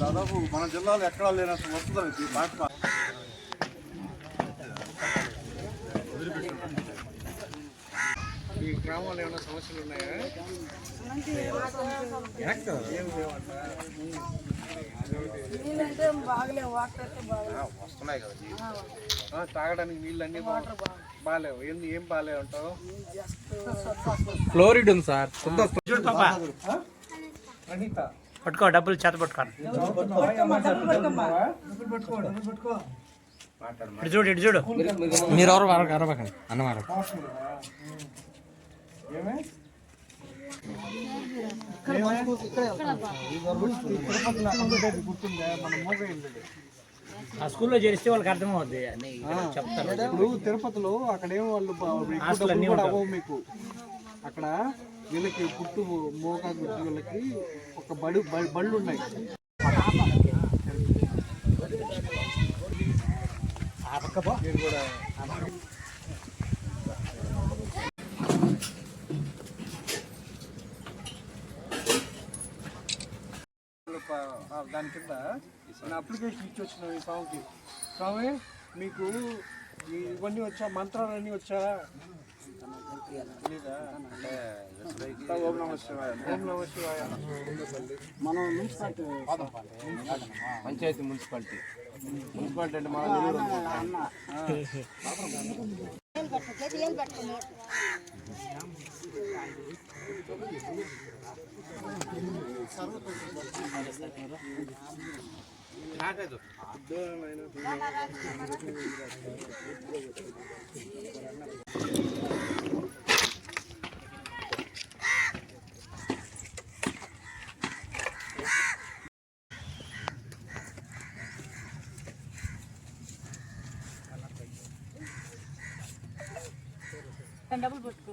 దాదాపు మన జిల్లాలో ఎక్కడా లేనంత వస్తుంది బాగా గ్రామంలో ఏమైనా సమస్యలు ఉన్నాయా? ఏం లేవంట? నీళ్ళంటే బాగలేవు వాటర్ అయితే బాగలేవు. వస్తున్నాయి కదా ఆ, తాగడానికి నీళ్ళు అన్ని బాగాలేవు. ఏంది ఏం బాగాలేవు అంటావు? ఫ్లోరిడ్ ఉంది సార్. అనిత. పట్టుకో డబ్బులు చేత పట్టుకో. ఇటు చూడు ఇటు చూడు. మీరు ఎవరు? అరవకండి. అన్న వారకు ఏమే గుర్తుందా మన మోగ ఇల్లు ఆ స్కూల్లో చేరిస్తే వాళ్ళకి అర్థమవుద్ది. అని చెప్తారు. ఇప్పుడు తిరుపతిలో అక్కడేమో వాళ్ళు కూడా. అవ్వవు మీకు. అక్కడ వీళ్ళకి పుట్టు మోకా గుర్తు వీళ్ళకి ఒక బడు బళ్ళు ఉన్నాయి. మీరు కూడా ప- ఆ దాని కింద నేను అప్లికేషన్ ఇచ్చి వచ్చిన ఈ స్వామికి స్వామి మీకు ఇవన్నీ వచ్చా? మంత్రాలన్నీ వచ్చా? తెలీదా? ఓం నమ శివాయ. ఓం నమ శివాయ. మనం మున్సిపాలిటీ పంచాయతీ మున్సిపాలిటీ. మున్సిపాలిటీ అంటే మన డబ్బులు పట్టుకో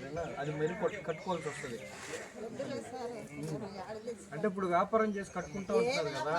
సరేనా? అది మెరుగు కట్టుకోవాల్సి వస్తుంది. అంటే ఇప్పుడు వ్యాపారం చేసి కట్టుకుంటూ ఉంటుంది కదా?